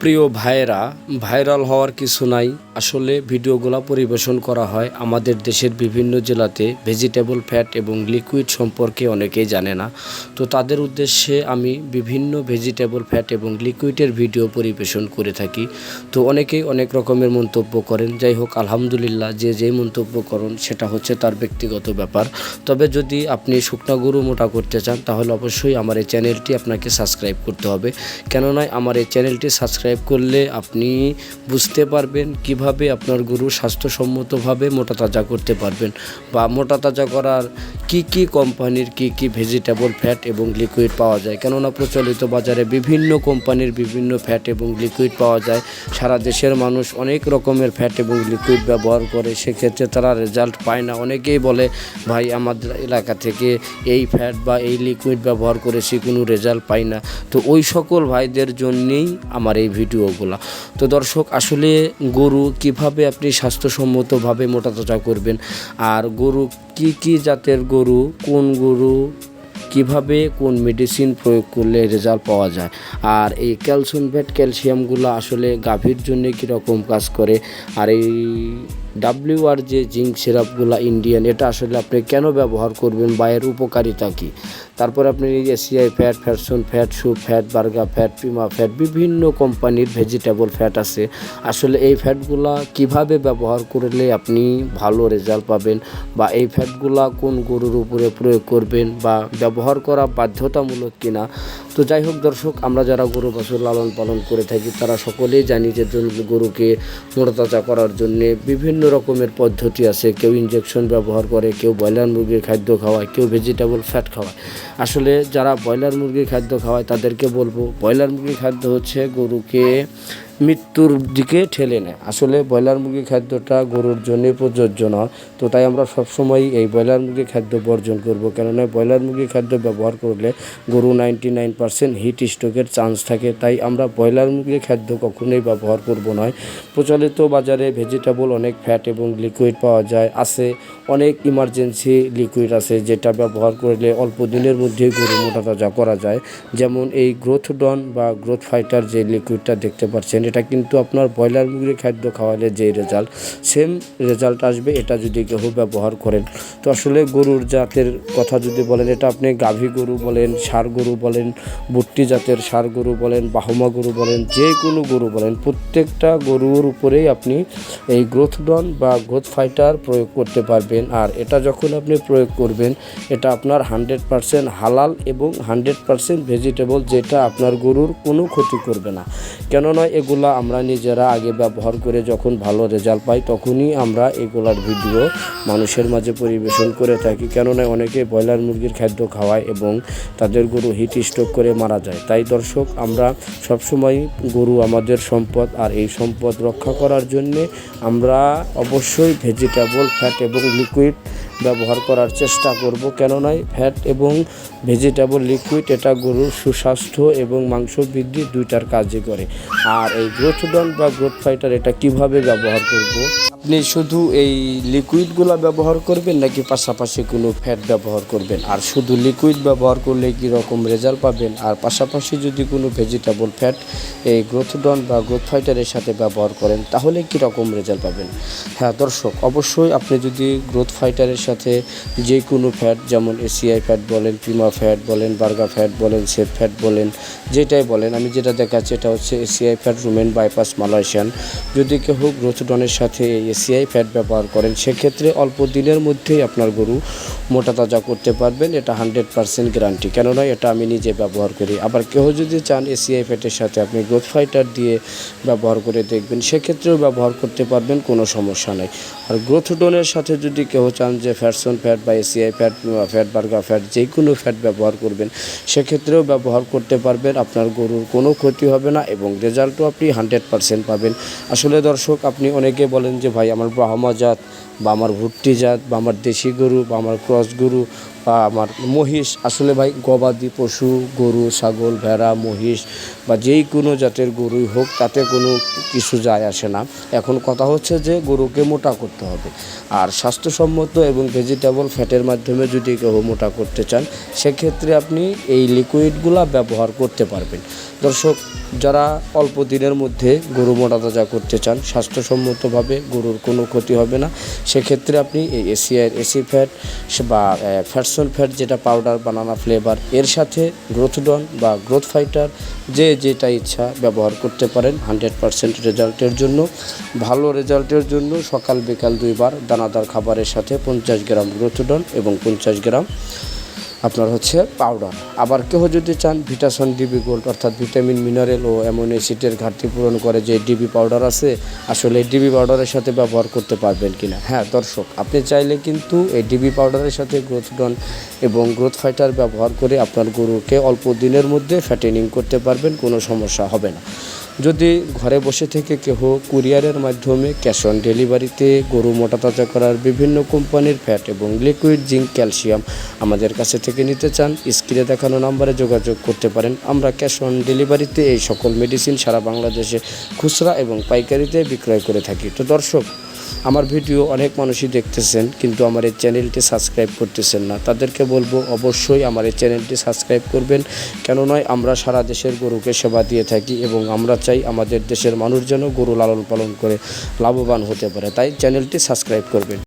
প্রিয় ভাইয়েরা, ভাইরাল হওয়ার কিছু নাই। আসলে ভিডিওগুলো পরিবেশন করা হয় আমাদের দেশের বিভিন্ন জেলাতে। ভেজিটেবল ফ্যাট এবং লিকুইড সম্পর্কে অনেকেই জানে না। তো তাদের উদ্দেশ্যে আমি বিভিন্ন ভেজিটেবল ফ্যাট এবং লিকুইডের ভিডিও পরিবেশন করে থাকি। তো অনেকেই অনেক রকমের মন্তব্য করেন। যাই হোক, আলহামদুলিল্লাহ, যে যে মন্তব্য করেন, সেটা হচ্ছে তার ব্যক্তিগত ব্যাপার। তবে যদি আপনি শুকনা গরু মোটা করতে চান, তাহলে অবশ্যই আমার এই চ্যানেলটি আপনাকে সাবস্ক্রাইব করতে হবে। কেননা আমার এই চ্যানেলটি সাবস্ক্রাইব করলে আপনি বুঝতে পারবেন কীভাবে আপনার গরু স্বাস্থ্যসম্মতভাবে মোটা তাজা করতে পারবেন বা মোটা তাজা করার কি কি কোম্পানির কি কি ভেজিটেবল ফ্যাট এবং লিকুইড পাওয়া যায়। কেননা প্রচলিত বাজারে বিভিন্ন কোম্পানির বিভিন্ন ফ্যাট এবং লিকুইড পাওয়া যায়। সারা দেশের মানুষ অনেক রকমের ফ্যাট এবং লিকুইড ব্যবহার করে। সেক্ষেত্রে তারা রেজাল্ট পায় না। অনেকেই বলে, ভাই, আমাদের এলাকা থেকে এই ফ্যাট বা এই লিকুইড ব্যবহার করেছি, কোনো রেজাল্ট পাই না। তো ওই সকল ভাইদের জন্যেই আমার এই ভিডিওগুলো। তো দর্শক, আসলে গরু কীভাবে আপনি স্বাস্থ্যসম্মতভাবে মোটা তোটা করবেন? আর গরু, কি কি জাতের গরু, কোন গরু, কীভাবে কোন মেডিসিন প্রয়োগ করলে রেজাল্ট পাওয়া যায়? আর এই ক্যালসিয়াম ভ্যাট ক্যালসিয়ামগুলো আসলে গাভীর জন্য কীরকম কাজ করে? আর এই ডাব্লিউ আর যে জিঙ্ক সিরাপগুলো ইন্ডিয়ান, এটা আসলে আপনি কেন ব্যবহার করবেন বা এর উপকারিতা কী? তারপর আপনি এসিআই ফ্যাট ফ্যাটসন ফ্যাট সুপ ফ্যাট বার্গা ফ্যাট পিমা ফ্যাট বিভিন্ন কোম্পানির ভেজিটেবল ফ্যাট আছে। আসলে এই ফ্যাটগুলা কীভাবে ব্যবহার করলে আপনি ভালো রেজাল্ট পাবেন বা এই ফ্যাটগুলা কোন গরুর উপরে প্রয়োগ করবেন বা ব্যবহার করা বাধ্যতামূলক কিনা তো যাই হোক দর্শক, আমরা যারা গরু বাছুর লালন পালন করে থাকি, তারা সকলেই জানি যে গরুকে মোটাতাজা করার জন্যে বিভিন্ন রকমের পদ্ধতি আছে। কেউ ইঞ্জেকশন ব্যবহার করে, কেউ ব্রয়লার মুরগির খাদ্য খাওয়ায়, কেউ ভেজিটেবল ফ্যাট খাওয়ায়। আসলে যারা ব্রয়লার মুরগির খাদ্য খাওয়ায়, তাদেরকে বলব, ব্রয়লার মুরগির খাদ্য হচ্ছে গরুকে মৃত্যুর দিকে ঠেলে নেয়। আসলে ব্রয়লার মুরগির খাদ্যটা গরুর জন্য প্রযোজ্য নয়। তো তাই আমরা সবসময় এই ব্রয়লার মুরগির খাদ্য বর্জন করব। কেননা ব্রয়লার মুরগির খাদ্য ব্যবহার করলে গরু নাইনটি নাইন পার্সেন্ট হিট স্ট্রোকের চান্স থাকে। তাই আমরা ব্রয়লার মুরগির খাদ্য কখনোই ব্যবহার করব নয়। প্রচলিত বাজারে ভেজিটেবল অনেক ফ্যাট এবং লিকুইড পাওয়া যায়। আছে অনেক ইমার্জেন্সি লিকুইড আছে যেটা ব্যবহার করলে অল্প দিনের মধ্যে গরু মোটা তাজা করা যায়। যেমন এই গ্রোথ ডন বা গ্রোথ ফাইটার যে লিকুইডটা দেখতে পাচ্ছেন এটা কিন্তু আপনার ব্রয়লার মুরগির খাদ্য খাওয়ালে যে রেজাল্ট সেম রেজাল্ট আসবে, এটা যদি কেউ ব্যবহার করেন। তো আসলে গরুর জাতের কথা যদি বলেন, এটা আপনি গাভী গরু বলেন, ষাঁড় গরু বলেন, বুট্টি জাতের ষাঁড় গরু বলেন, বাহমা গরু বলেন, যে কোনো গরু বলেন, প্রত্যেকটা গরুর উপরেই আপনি এই গ্রোথ ডন বা গ্রোথ ফাইটার প্রয়োগ করতে পারবেন। আর এটা যখন আপনি প্রয়োগ করবেন, এটা আপনার হান্ড্রেড পারসেন্ট হালাল এবং হান্ড্রেড পারসেন্ট ভেজিটেবল যেটা আপনার গরুর কোনো ক্ষতি করবে না। কেননা এগুলা আমরা নিজেরা আগে ব্যবহার করে যখন ভালো রেজাল্ট পাই তখনই আমরা এগুলার ভিডিও মানুষের মাঝে পরিবেশন করে থাকি। কেননা অনেকে ব্রয়লার মুরগির খাদ্য খাওয়ায় এবং তাদের গরু হিট স্ট্রোক করে মারা যায়। তাই দর্শক, আমরা সবসময় গরু আমাদের সম্পদ আর এই সম্পদ রক্ষা করার জন্যে আমরা অবশ্যই ভেজিটেবল ফ্যাট এবং লিকুইড ব্যবহার করার চেষ্টা করব। কেননা ফ্যাট এবং ভেজিটেবল লিকুইড এটা গরুর সুস্বাস্থ্য এবং মাংস বৃদ্ধি দুইটার কাজই করে। আর এই গ্রোথডন বা গ্রোথ ফাইটার এটা কীভাবে ব্যবহার করব? আপনি শুধু এই লিকুইডগুলো ব্যবহার করবেন নাকি পাশাপাশি কোনো ফ্যাট ব্যবহার করবেন? আর শুধু লিকুইড ব্যবহার করলে কি রকম রেজাল্ট পাবেন? আর পাশাপাশি যদি কোনো ভেজিটেবল ফ্যাট এই গ্রোথডন বা গ্রোথ ফাইটারের সাথে ব্যবহার করেন, তাহলে কি রকম রেজাল্ট পাবেন? হ্যাঁ দর্শক, অবশ্যই আপনি যদি গ্রোথ ফাইটারের সাথে যে কোনো ফ্যাট যেমন এসিআই ফ্যাট বলেন পিমা ফ্যাট বলেন বার্গা ফ্যাট বলেন সেফ ফ্যাট বলেন, যেটাই বলেন, আমি যেটা দেখাচ্ছি এটা হচ্ছে ACI fat rumen bypass Malaysian যদি কেউ গ্রোথডনের সাথে এই এসিআই ফ্যাট ব্যবহার করেন, সেক্ষেত্রে অল্প দিনের মধ্যেই আপনার গরু মোটা তাজা করতে পারবেন। এটা হান্ড্রেড পার্সেন্ট গ্যারান্টি। কেননা এটা আমি নিজে ব্যবহার করি। আবার কেউ যদি চান এসিআই ফ্যাটের সাথে আপনি গ্রোথ ফাইটার দিয়ে ব্যবহার করে দেখবেন, সেক্ষেত্রেও ব্যবহার করতে পারবেন, কোনো সমস্যা নেই। আর গ্রোথ ডোনের সাথে যদি কেউ চান যে ফ্যাটসন ফ্যাট বা এসিআই ফ্যাট ফ্যাট বার্গা ফ্যাট, যে কোনো ফ্যাট ব্যবহার করবেন, সেক্ষেত্রেও ব্যবহার করতে পারবেন, আপনার গরুর কোনো ক্ষতি হবে না এবং রেজাল্টও আপনি হান্ড্রেড পারসেন্ট পাবেন। আসলে দর্শক, আপনি অনেকে বলেন যে ভাই, আমার ব্রাহ্মা জাত বা আমার ভুট্টি জাত বা আমার দেশি গরু বা আমার ক্রস গরু বা আমার মহিষ, আসলে ভাই গবাদি পশু, গরু, ছাগল, ভেড়া, মহিষ বা যেই কোনো জাতের গরুই হোক, তাতে কোনো কিছু যায় আসে না। এখন কথা হচ্ছে যে গরুকে মোটা করতে হবে। আর স্বাস্থ্যসম্মত এবং ভেজিটেবল ফ্যাটের মাধ্যমে যদি কেউ মোটা করতে চান, সেক্ষেত্রে আপনি এই লিকুইডগুলা ব্যবহার করতে পারবেন। দর্শক, যারা অল্প দিনের মধ্যে গরু মোটা তাজা করতে চান, স্বাস্থ্যসম্মতভাবে গরুর কোনো ক্ষতি হবে না। সেক্ষেত্রে আপনি এই এসিআইয়ের এসি ফ্যাট বা ফ্যাটসন ফ্যাট যেটা পাউডার, বানানা ফ্লেভার, এর সাথে গ্রোথডন বা গ্রোথ ফাইটার যে যেটা ইচ্ছা ব্যবহার করতে পারেন হান্ড্রেড পারসেন্ট রেজাল্টের জন্য। ভালো রেজাল্টের জন্য সকাল বিকাল দুইবার দানাদার খাবারের সাথে পঞ্চাশ গ্রাম গ্রোথডন এবং পঞ্চাশ গ্রাম আপনার হচ্ছে পাউডার আবার কেউ যদি চান ভিটাসন ডিবি গোল্ড অর্থাৎ ভিটামিন মিনারেল ও অ্যামোনো অ্যাসিডের ঘাটতি পূরণ করে যে ডিবি পাউডার আছে, আসলে ডিবি পাউডারের সাথে ব্যবহার করতে পারবেন কিনা? হ্যাঁ দর্শক, আপনি চাইলে কিন্তু এই ডিবি পাউডারের সাথে গ্রোথ ডন এবং গ্রোথ ফাইটার ব্যবহার করে আপনার গরুকে অল্প দিনের মধ্যে ফ্যাটেনিং করতে পারবেন, কোনো সমস্যা হবে না। যদি ঘরে বসে থেকে কেহ কুরিয়ারের মাধ্যমে ক্যাশ অন ডেলিভারিতে গরু মোটা তাজা করার বিভিন্ন কোম্পানির ফ্যাট এবং লিকুইড জিঙ্ক ক্যালসিয়াম আমাদের কাছে থেকে নিতে চান, স্ক্রিনে দেখানো নাম্বারে যোগাযোগ করতে পারেন। আমরা ক্যাশ অন ডেলিভারিতে এই সকল মেডিসিন সারা বাংলাদেশে খুচরা এবং পাইকারিতে বিক্রয় করে থাকি। তো দর্শক আমার ভিডিও অনেক মানুষই দেখতেছেন, কিন্তু আমার এই চ্যানেলটি সাবস্ক্রাইব করতেছেন না। তাদেরকে বলব অবশ্যই আমার এই চ্যানেলটি সাবস্ক্রাইব করবেন কেন নয় আমরা সারা দেশের গরুকে সেবা দিয়ে থাকি এবং আমরা চাই আমাদের দেশের মানুষ যেন গরু লালন পালন করে লাভবান হতে পারে। তাই চ্যানেলটি সাবস্ক্রাইব করবেন।